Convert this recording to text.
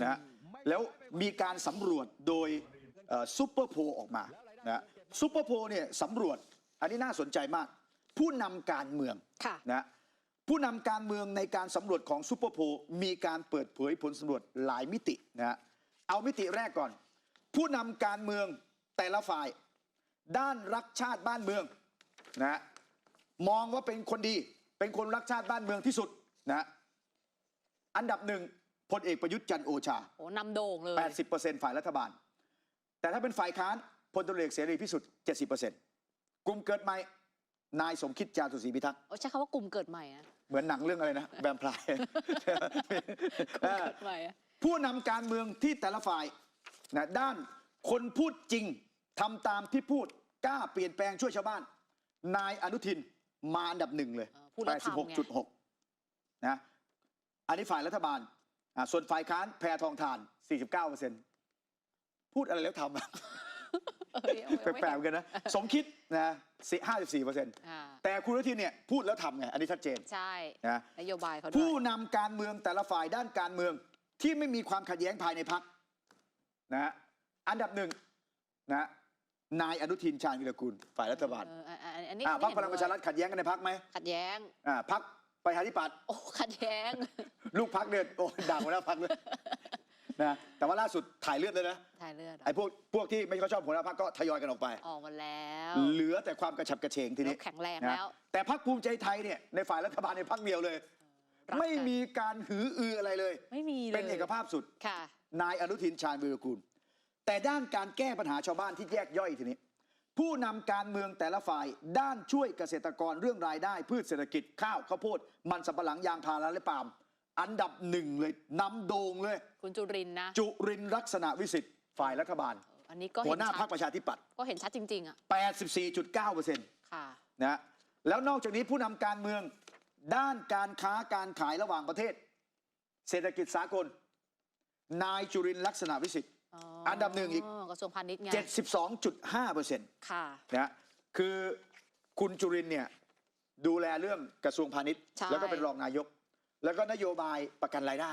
นะฮะแล้วมีการสำรวจโดยซูเปอร์โพออกมานะซูเปอร์โพเนี่ยสำรวจอันนี้น่าสนใจมาก ผู้นำการเมืองค่ะนะผู้นำการเมืองในการสำรวจของซูเปอร์โพลมีการเปิดเผยผลสำรวจหลายมิตินะฮะเอามิติแรกก่อน ผู้นำการเมืองแต่ละฝ่าย ด้านรักชาติบ้านเมืองนะฮะมองว่าเป็นคนดีเป็นคนรักชาติบ้านเมืองที่สุดนะฮะอันดับหนึ่ง พลเอกประยุทธ์จันทร์โอชาโอ้นำโด่งเลย 80%ฝ่ายรัฐบาล แต่ถ้าเป็นฝ่ายค้านพลตำรวจเอกเสรีพิสุทธิ์70%กลุ่มเกิดใหม่นายสมคิดจาตุศรีพิทักษ์โอ้ใช้คำว่ากลุ่มเกิดใหม่นะเหมือนหนังเรื่องอะไรนะแวมไพร์กลุ่มเกิดใหม่อะผู้นำการเมืองที่แต่ละฝ่ายนะด้านคนพูดจริงทำตามที่พูดกล้าเปลี่ยนแปลงช่วยชาวบ้าน นายอนุทินมาอันดับหนึ่งเลยเออพูดแล้วทำไง86.6นะอันนี้ฝ่ายรัฐบาลอะ ส่วนฝ่ายค้านแพรทองทาน 49%พูดอะไรแล้วทำอะเอ้ยเอาไว้แปลกๆเหมือนกันนะ สมคิดนะ54%อ่าแต่คุณอนุทินเนี่ยพูดแล้วทำไง อันนี้ชัดเจน ใช่นะนโยบายเขาด้วผู้ยนำการเมืองแต่ละฝ่ายด้านการเมืองที่ไม่มีความขัดแย้งภายในพักนะฮะอันดับหนึ่งนะนายอนุทินชาญวิรกูลฝ่ายรัฐบาลเอออะอะอันนี้อ่าอันพรนี้รคพลังประชารัฐขัดแย้งกันในพักไหมขัดแย้งอ่าพักประชาธิปัตย์โอ้ขัดแย้ง ลูกพักเนี่ยโอ้ด่าหัวหน้าพักเลยนะแต่ว่าล่าสุดถ่ายเลือดเลยนะถ่ายเลือดเหรอไอ้พวกพวกที่ไม่ค่อยชอบหัวหน้าพักก็ทยอยกันออกไป ออกมาแล้วเหลือแต่ความกระฉับกระเฉงทีนี้แล้วแข็งแรงนะแล้ว แต่พักภูมิใจไทยเนี่ยในฝ่ายรัฐบาลในยพักเดียวเลย รักกัน ไม่มีการหืออืออะไรเลย ไม่มีเลยเป็นเอกภาพสุด ค่ะ นายอนุทินชาญวีรกูล แต่ด้านการแก้ปัญหาชาวบ้านที่แยกย่อยทีนี้ ผู้นำการเมืองแต่ละฝ่าย ด้านช่วยเกษตรกรเรื่องรายได้ พืชเศรษฐกิจข้าวข้าวโพด มันสำปะหลังยางพาราและปาล์ม อันดับหนึ่งเลยนำโด่งเลย คุณจุรินทร์นะ จุรินทร์ลักษณะวิสิทธิ์ฝ่ายรัฐบาล อันนี้ก็หัเห็วนหน้าพรชัรดคประชาธิปัตย์ก็เห็นชัดจริง ๆ อะ 84.9%นะค่ะฮะแล้วนอกจากนี้ผู้นำการเมือง ด้านการค้าการขายระหว่างประเทศ เศรษฐกิจสากล นายจุรินทร์ลักษณะวิสิทธิ์ อันดับหนึ่งอีก กระทรวงพาณิชย์ไง72.5เปอร์เซ็นต์ค่ะนะฮะคือคุณจุรินทร์เนี่ยดูแลเรื่องกระทรวงพาณิชย์ ใช่ แล้วก็เป็นรองนายก แล้วก็นโยบายประกันรายได้